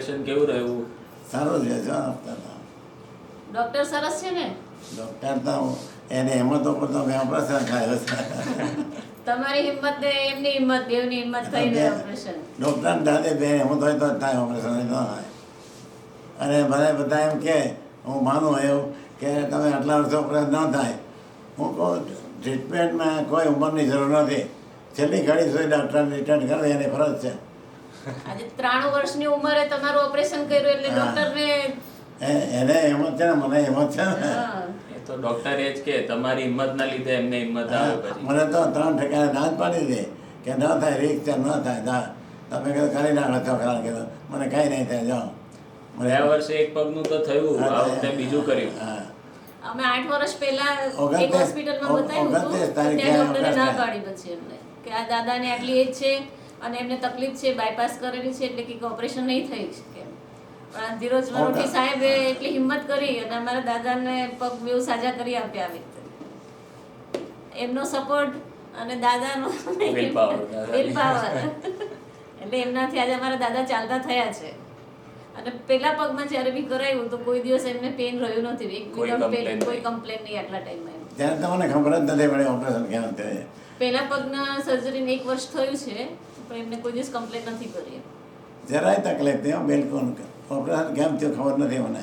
Operation કેવું રહ્યું? સારું છે છે આપતા હતા. ડોક્ટર સરસ છે ને? ડૉક્ટર તો એને હિંમત ઉપર તો મેં ઓપરેશન ખાયો છે. તમારી હિંમત ને એમની હિંમત બેવની હિંમત થઈને ઓપરેશન ડૉક્ટર દાદે બે હું તો થાય ઓપરેશન ન તો થાય. અને બધા બધા એમ કે હું માનું એવું કે તમે આટલા વર્ષો ઓપરેશન ન થાય. હું કહું ટ્રીટમેન્ટમાં કોઈ ઉંમરની જરૂર નથી. છેલ્લી ઘડી સુધી ડૉક્ટરને રિટર્ન કરે એની ફરજ છે. આજે ત્રાણું વર્ષની ઉંમરે તમારું ઓપરેશન કર્યું એટલે. ડોક્ટરને એને હિંમત છે ને મને હિંમત છે ને. હા. એ તો ડોક્ટર એ જ કે તમારી હિંમતના લીધે એમને હિંમત આવે પછી. મને તો ત્રણ ઠેકાણે દાંત પાડી દે કે ન થાય રીક છે ન થાય દા તમે કીધું કરી નાખો છોકરા કીધું મને કાંઈ નહીં થાય જાઓ. મને ગયા વર્ષે એક પગનું તો થયું આ વખતે બીજું કર્યું. હા. અમે આઠ વર્ષ પહેલા એક હોસ્પિટલમાં બતાવ્યું હતું ત્યાં ડોક્ટરે ના પાડી પછી એમને. કે આ દાદાને આટલી એજ છે અને એમને તકલીફ છે બાયપાસ કરેલી છે એટલે કે ઓપરેશન નહીં થઈ શકે. પણ ધીરોજ મરોઠી સાહેબે એટલી હિંમત કરી અને અમારા દાદાને પગ બેઉ સાજા કરી આપ્યા આવી રીતે. એમનો સપોર્ટ અને દાદાનો. વિલ પાવર એટલે એમનાથી આજે અમારા દાદા ચાલતા થયા છે. અને પેલા પગમાં જ્યારે બી કરાયું તો કોઈ દિવસ એમને પેન રહ્યું નથી એક કોઈ પેન કોઈ કમ્પ્લેન નહીં આટલા ટાઈમમાં એમ. ત્યારે તમને ખબર જ નથી પડે ઓપરેશન ક્યાં થાય પહેલા પગના સર્જરીને એક વર્ષ થયું છે. પણ એમને કોઈ દિવસ કમ્પ્લેન નથી કરી. જરાય તકલીફ નહીં બિલકુલ. ઓપરેશન કેમ થયું ખબર નથી મને.